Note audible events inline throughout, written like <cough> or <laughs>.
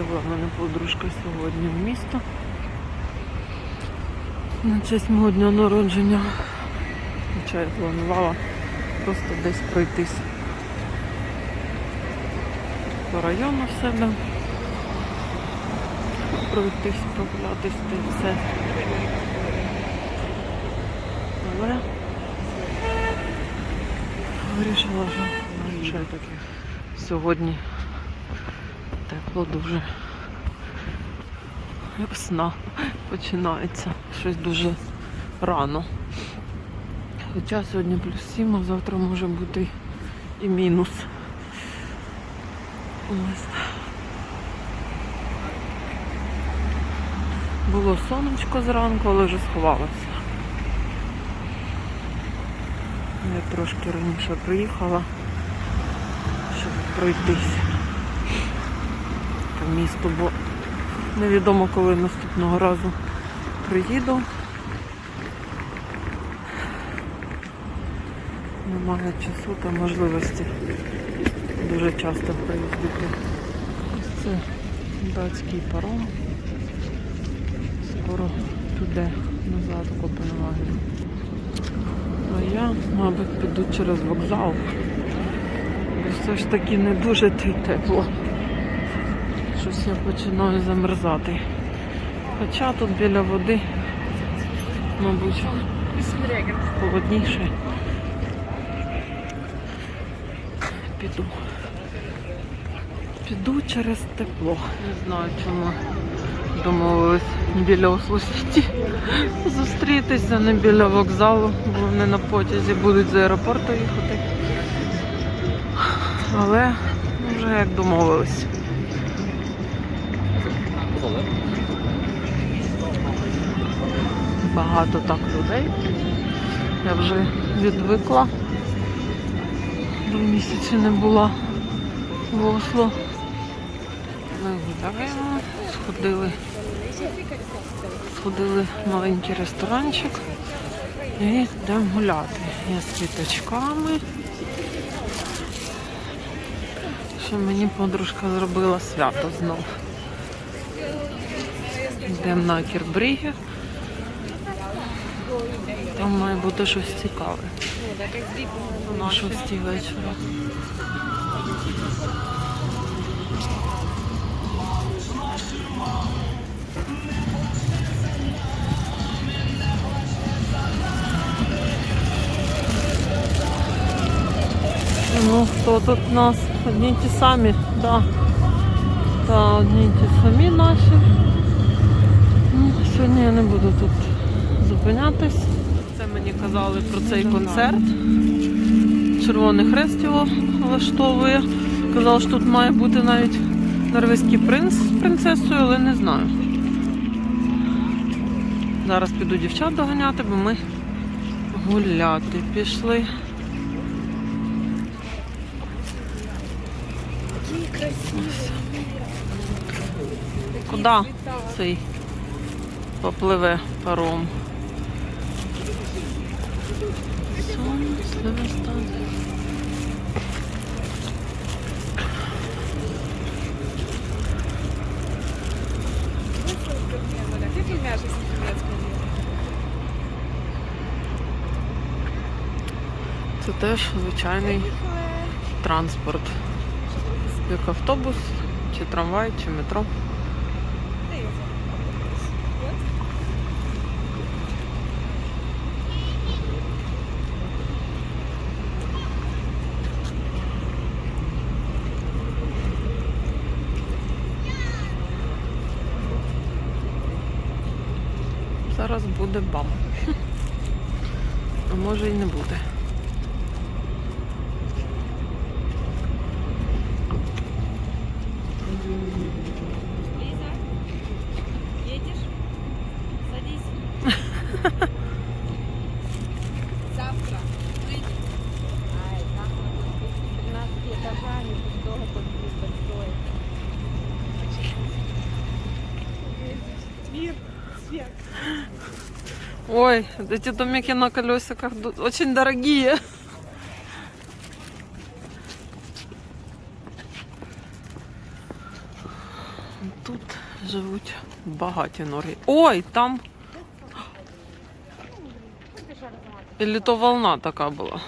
Витягла мене подружка сьогодні в місто. На честь мого дня народження. Хоча я планувала просто десь пройтись по району в себе. Пройтись, прогулятись та все. Але вирішила, що вже таки сьогодні тепло дуже. Весна починається. Щось дуже рано. Хоча сьогодні плюс 7, а завтра може бути і мінус. Ось. Було сонечко зранку, але вже сховалося. Я трошки раніше приїхала, щоб пройтись місту, бо невідомо коли наступного разу приїду. Немає часу та можливості дуже часто приїздити. Ось це датський паром. Скоро піде назад у Копенгаген. А я, мабуть, піду через вокзал. Бо все ж таки не дуже тепло. Щось я починаю замерзати. Хоча тут біля води, мабуть, холодніше. Піду. Піду через тепло. Не знаю, чому домовились біля Осло-Сіті зустрітися, не біля вокзалу, бо вони на потязі будуть з аеропорту їхати. Але вже як домовились. Багато так людей. Я вже відвикла. Два місяці не була в Осло. Ми гуляємо, сходили, сходили в маленький ресторанчик і йдемо гуляти. Я з квіточками. Що мені подружка зробила свято знов. Йдемо на Кірбріги. Там має бути щось цікаве. На шостій вечора. Ну, хто тут у нас? Одні ті самі, да. Та одні ті самі наші. Сьогодні я не буду тут зупинятись. Це мені казали про цей концерт. Червоний хрест його влаштовує. Казали, що тут має бути навіть норвезький принц з принцесою, але не знаю. Зараз піду дівчат доганяти, бо ми гуляти пішли. Куди цей попливе паром? Сонце вистане. Це теж звичайний транспорт. Як автобус, чи трамвай, чи метро. Зараз буде бам. <laughs> А може і не буде. Ой, эти домики на колесиках очень дорогие. живуть багаті норги. Ой, там. Или то волна така була.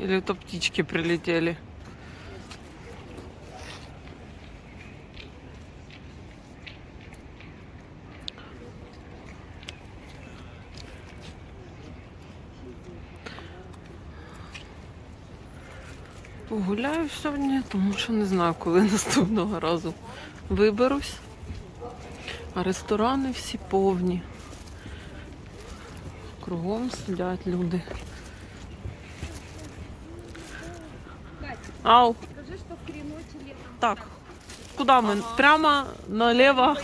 Или то птички прилетели. Погуляю сьогодні, тому що не знаю, коли <laughs> наступного разу виберусь. А ресторани всі повні. Кругом сидять люди. Ау, Скажи, что в так. Куди ми? Прямо наліво.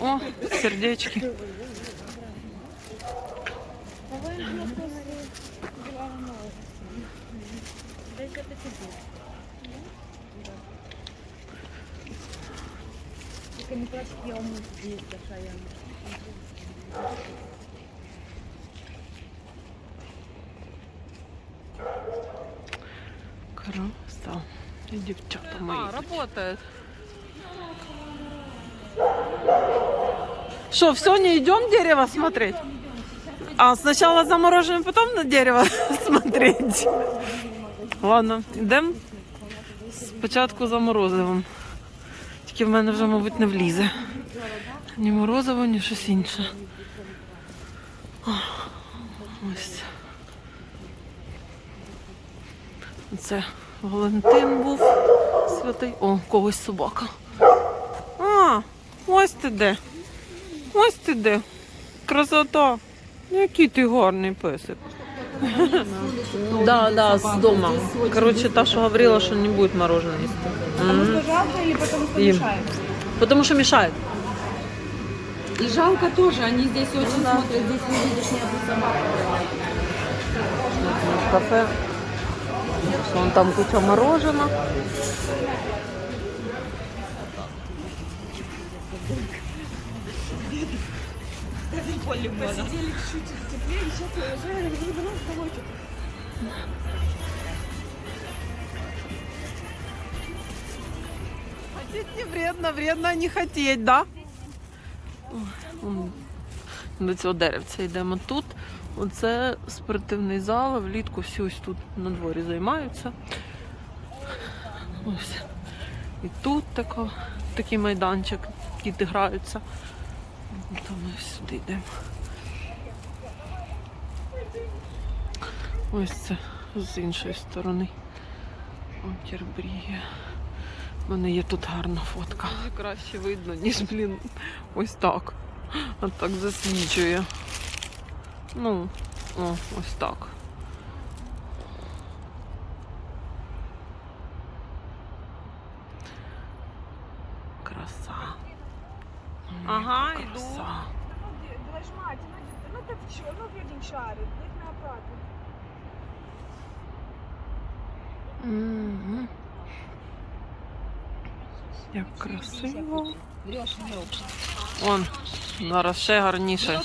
О, сердечки. Давай Только не плачь, я уму здесь, такая. Краса. І дівчата мої. А, работает. Что, все, не идем дерево смотреть? А сначала замороженным, потом на дерево <laughs> смотреть. Ладно, йдемо спочатку за морозивом. Тільки в мене вже, мабуть, не влізе. Ні морозиво, ні щось інше. Ось. Це Валентин був святий. О, когось собака. А, ось ти де. Ось ти де. Красота. Який ти гарний песик. Да, да, з дома. Короче, та, що говорила, що не буде мороженое їсти. Потому что жалко или потому что Им. мешает? Потому що мешает. И жалко тоже, они здесь очень смотрят, здесь не видишь ни одну собаку. в кафе. Вон там куча мороженого. Хотеть не вредно, вредно не хотеть, да? До цього деревця йдемо тут. Оце спортивний зал. Влітку всі ось тут на дворі займаються. Ось. І тут тако, такий майданчик, діти граються. То ми сюди йдемо. Ось це з іншої сторони. Окербрія. У мене є тут гарна фотка. Краще видно, ніж, блін, ось так. От так засвічує. Ну, о, ось так. Краса. Ага, йду. Мать, ну, так що, ну він шарить, як на апарату. Мгм. Як красиво. Ел. Он, зараз ще гарніше.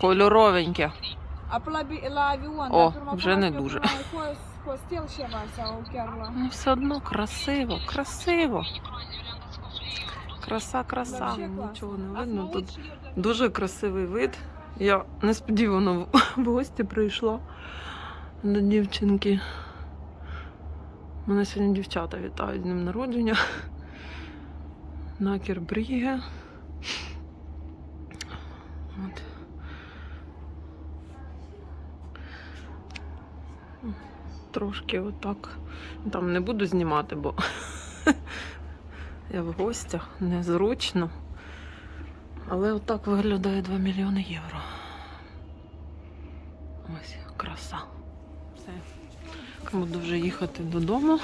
Кольоровеньке. А лавіон, О, вже не дуже. Ну, все одно красиво, красиво. Краса, краса. Нічого не видно. Тут дуже красивий вид. Я несподівано в- гості прийшла до дівчинки. Мене сьогодні дівчата вітають з днем народження. Накер Бріге. От. Трошки отак. Там не буду знімати, бо я в гостях, незручно. Але отак виглядає 2 мільйони євро. Ось краса. Все. Буду вже їхати додому.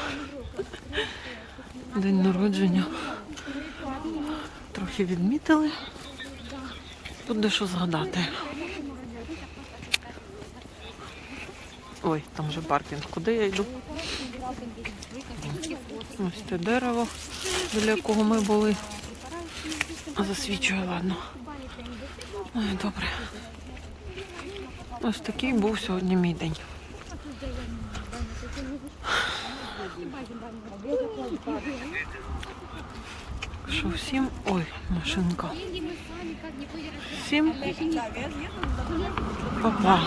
День народження. Трохи відмітили. Буде що згадати. Ой, там вже паркінг. Куди я йду? Ось те дерево, біля якого ми були. Засвічує, ладно. Ой, добре. Ось такий був сьогодні мій день. що всім. Ой, машинка. Всім па-па.